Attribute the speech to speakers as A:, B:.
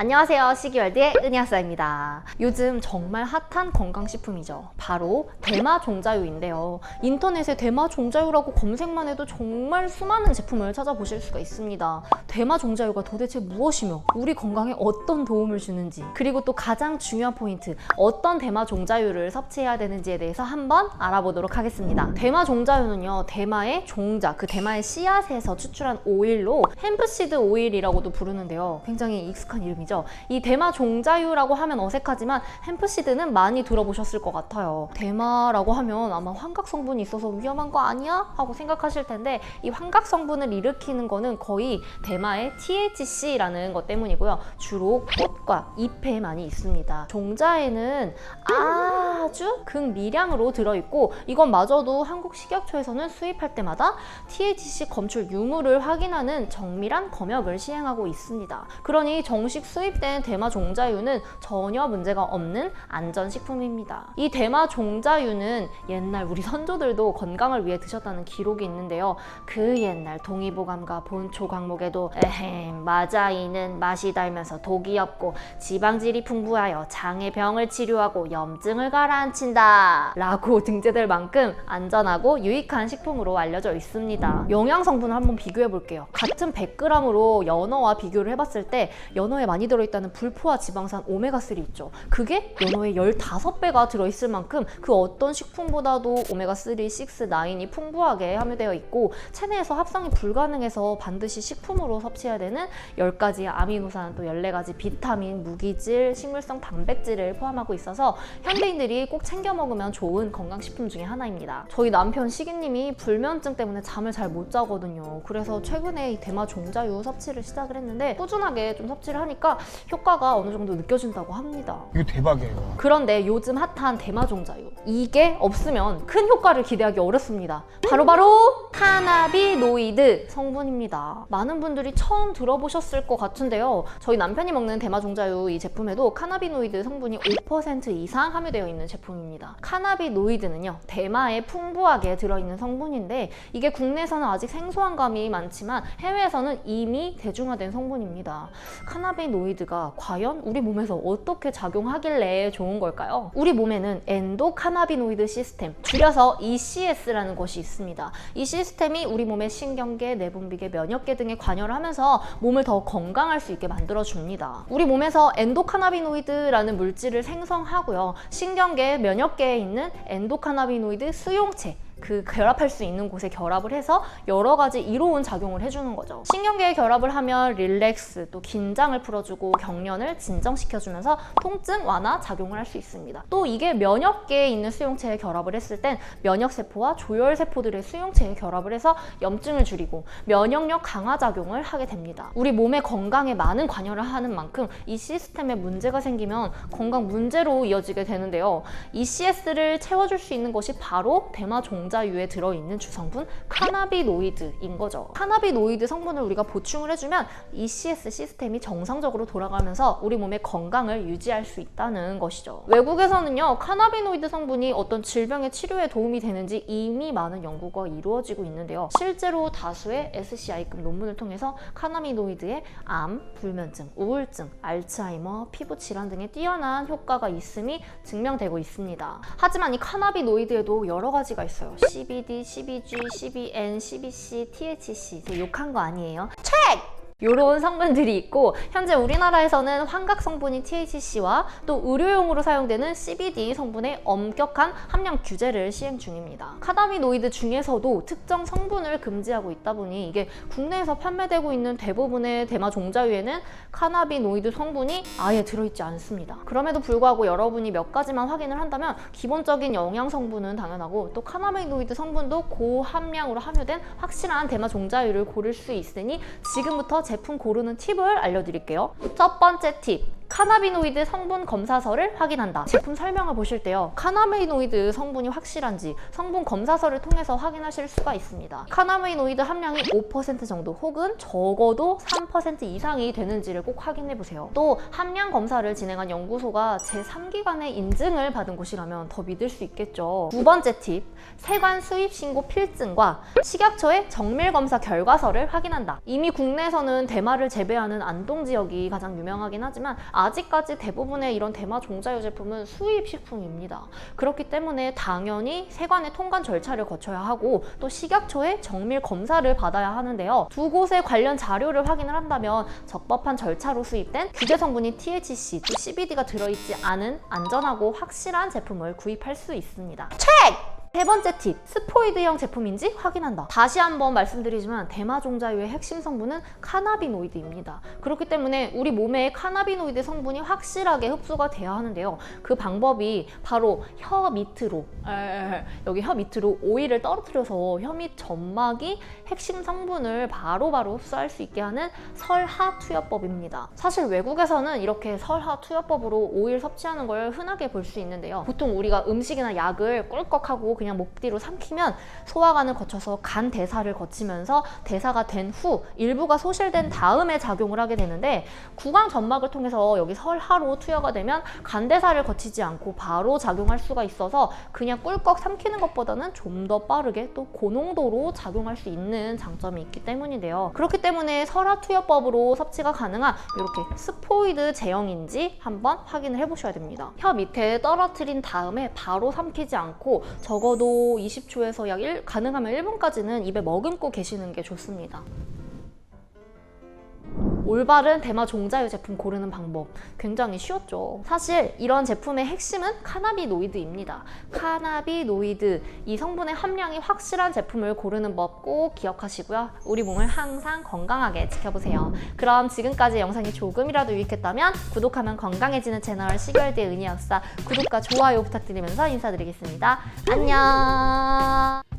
A: 안녕하세요. 시기월드의 은희아싸입니다. 요즘 정말 핫한 건강식품이죠. 바로 대마 종자유인데요. 인터넷에 대마 종자유라고 검색만 해도 정말 수많은 제품을 찾아보실 수가 있습니다. 대마 종자유가 도대체 무엇이며 우리 건강에 어떤 도움을 주는지 그리고 또 가장 중요한 포인트 어떤 대마 종자유를 섭취해야 되는지에 대해서 한번 알아보도록 하겠습니다. 대마 종자유는요. 대마의 종자, 그 대마의 씨앗에서 추출한 오일로 햄프시드 오일이라고도 부르는데요. 굉장히 익숙한 이름이죠. 이 대마 종자유라고 하면 어색하지만 햄프시드는 많이 들어보셨을 것 같아요. 대마라고 하면 아마 환각 성분이 있어서 위험한 거 아니야? 하고 생각하실 텐데 이 환각 성분을 일으키는 거는 거의 대마의 THC라는 것 때문이고요. 주로 꽃과 잎에 많이 있습니다. 종자에는 아주 극미량으로 들어있고 이건 마저도 한국 식약처에서는 수입할 때마다 THC 검출 유무를 확인하는 정밀한 검역을 시행하고 있습니다. 그러니 정식 수 입된 대마 종자유는 전혀 문제가 없는 안전식품입니다. 이 대마 종자유는 옛날 우리 선조들도 건강을 위해 드셨다는 기록이 있는데요. 그 옛날 동의보감과 본초 강목에도 에헴 마자이는 맛이 달면서 독이 없고 지방질이 풍부하여 장의 병을 치료하고 염증을 가라앉힌다 라고 등재될 만큼 안전하고 유익한 식품으로 알려져 있습니다. 영양 성분을 한번 비교해 볼게요. 같은 100g으로 연어와 비교를 해봤을 때 연어에 많이 들어있다는 불포화 지방산 오메가3 있죠. 그게 연어의 15배가 들어있을 만큼 그 어떤 식품보다도 오메가3, 6, 9이 풍부하게 함유되어 있고 체내에서 합성이 불가능해서 반드시 식품으로 섭취해야 되는 10가지 아미노산 또 14가지 비타민, 무기질, 식물성 단백질을 포함하고 있어서 현대인들이 꼭 챙겨 먹으면 좋은 건강식품 중에 하나입니다. 저희 남편 시기님이 불면증 때문에 잠을 잘 못 자거든요. 그래서 최근에 이 대마 종자유 섭취를 시작을 했는데 꾸준하게 좀 섭취를 하니까 효과가 어느 정도 느껴진다고 합니다.
B: 이거 대박이에요.
A: 그런데 요즘 핫한 대마 종자유 이게 없으면 큰 효과를 기대하기 어렵습니다. 바로바로 카나비노이드 성분입니다. 많은 분들이 처음 들어보셨을 것 같은데요. 저희 남편이 먹는 대마 종자유 이 제품에도 카나비노이드 성분이 5% 이상 함유되어 있는 제품입니다. 카나비노이드는요 대마에 풍부하게 들어있는 성분인데 이게 국내에서는 아직 생소한 감이 많지만 해외에서는 이미 대중화된 성분입니다. 카나비노이드 가 과연 우리 몸에서 어떻게 작용하길래 좋은 걸까요? 우리 몸에는 엔도카나비노이드 시스템, 줄여서 ECS라는 것이 있습니다. 이 시스템이 우리 몸의 신경계, 내분비계, 면역계 등에 관여를 하면서 몸을 더 건강할 수 있게 만들어 줍니다. 우리 몸에서 엔도카나비노이드라는 물질을 생성하고요. 신경계, 면역계에 있는 엔도카나비노이드 수용체 그 결합할 수 있는 곳에 결합을 해서 여러 가지 이로운 작용을 해주는 거죠. 신경계에 결합을 하면 릴렉스, 또 긴장을 풀어주고 경련을 진정시켜주면서 통증 완화 작용을 할 수 있습니다. 또 이게 면역계에 있는 수용체에 결합을 했을 땐 면역세포와 조혈세포들의 수용체에 결합을 해서 염증을 줄이고 면역력 강화 작용을 하게 됩니다. 우리 몸의 건강에 많은 관여를 하는 만큼 이 시스템에 문제가 생기면 건강 문제로 이어지게 되는데요. ECS를 채워줄 수 있는 것이 바로 대마 종 자유에 들어있는 주성분 카나비노이드인 거죠. 카나비노이드 성분을 우리가 보충을 해주면 ECS 시스템이 정상적으로 돌아가면서 우리 몸의 건강을 유지할 수 있다는 것이죠. 외국에서는요, 카나비노이드 성분이 어떤 질병의 치료에 도움이 되는지 이미 많은 연구가 이루어지고 있는데요. 실제로 다수의 SCI급 논문을 통해서 카나비노이드의 암, 불면증, 우울증, 알츠하이머, 피부 질환 등에 뛰어난 효과가 있음이 증명되고 있습니다. 하지만 이 카나비노이드에도 여러 가지가 있어요. CBD, CBG, CBN, CBC, THC. 저 욕한 거 아니에요? 책! 이런 성분들이 있고 현재 우리나라에서는 환각 성분인 THC와 또 의료용으로 사용되는 CBD 성분의 엄격한 함량 규제를 시행 중입니다. 카다미노이드 중에서도 특정 성분을 금지하고 있다 보니 이게 국내에서 판매되고 있는 대부분의 대마 종자유에는 카나비노이드 성분이 아예 들어있지 않습니다. 그럼에도 불구하고 여러분이 몇 가지만 확인을 한다면 기본적인 영양 성분은 당연하고 또 카나비노이드 성분도 고함량으로 함유된 확실한 대마 종자유를 고를 수 있으니 지금부터 제품 고르는 팁을 알려드릴게요. 첫 번째 팁. 카나비노이드 성분 검사서를 확인한다. 제품 설명을 보실 때요. 카나비노이드 성분이 확실한지 성분 검사서를 통해서 확인하실 수가 있습니다. 카나비노이드 함량이 5% 정도 혹은 적어도 3% 이상이 되는지를 꼭 확인해 보세요. 또 함량 검사를 진행한 연구소가 제3기관의 인증을 받은 곳이라면 더 믿을 수 있겠죠. 두 번째 팁, 세관 수입 신고 필증과 식약처의 정밀 검사 결과서를 확인한다. 이미 국내에서는 대마를 재배하는 안동 지역이 가장 유명하긴 하지만 아직까지 대부분의 이런 대마 종자유 제품은 수입 식품입니다. 그렇기 때문에 당연히 세관의 통관 절차를 거쳐야 하고 또 식약처의 정밀 검사를 받아야 하는데요. 두 곳의 관련 자료를 확인을 한다면 적법한 절차로 수입된 규제 성분인 THC 또 CBD가 들어있지 않은 안전하고 확실한 제품을 구입할 수 있습니다. 체크! 세 번째 팁, 스포이드형 제품인지 확인한다. 다시 한번 말씀드리지만 대마 종자유의 핵심 성분은 카나비노이드입니다. 그렇기 때문에 우리 몸에 카나비노이드 성분이 확실하게 흡수가 돼야 하는데요. 그 방법이 바로 혀 밑으로, 에, 여기 혀 밑으로 오일을 떨어뜨려서 혀 밑 점막이 핵심 성분을 바로 바로 흡수할 수 있게 하는 설하 투여법입니다. 사실 외국에서는 이렇게 설하 투여법으로 오일 섭취하는 걸 흔하게 볼 수 있는데요. 보통 우리가 음식이나 약을 꿀꺽하고 그냥 목 뒤로 삼키면 소화관을 거쳐서 간 대사를 거치면서 대사가 된 후 일부가 소실된 다음에 작용을 하게 되는데 구강 점막을 통해서 여기 설하로 투여가 되면 간 대사를 거치지 않고 바로 작용할 수가 있어서 그냥 꿀꺽 삼키는 것보다는 좀 더 빠르게 또 고농도로 작용할 수 있는 장점이 있기 때문인데요. 그렇기 때문에 설하 투여법으로 섭취가 가능한 이렇게 스포이드 제형인지 한번 확인을 해보셔야 됩니다. 혀 밑에 떨어뜨린 다음에 바로 삼키지 않고 적어도 20초에서 약 1, 가능하면 1분까지는 입에 머금고 계시는 게 좋습니다. 올바른 대마 종자유 제품 고르는 방법 굉장히 쉬웠죠. 사실 이런 제품의 핵심은 카나비노이드입니다. 카나비노이드 이 성분의 함량이 확실한 제품을 고르는 법 꼭 기억하시고요. 우리 몸을 항상 건강하게 지켜보세요. 그럼 지금까지 영상이 조금이라도 유익했다면 구독하면 건강해지는 채널 시결대 은희 역사 구독과 좋아요 부탁드리면서 인사드리겠습니다. 안녕.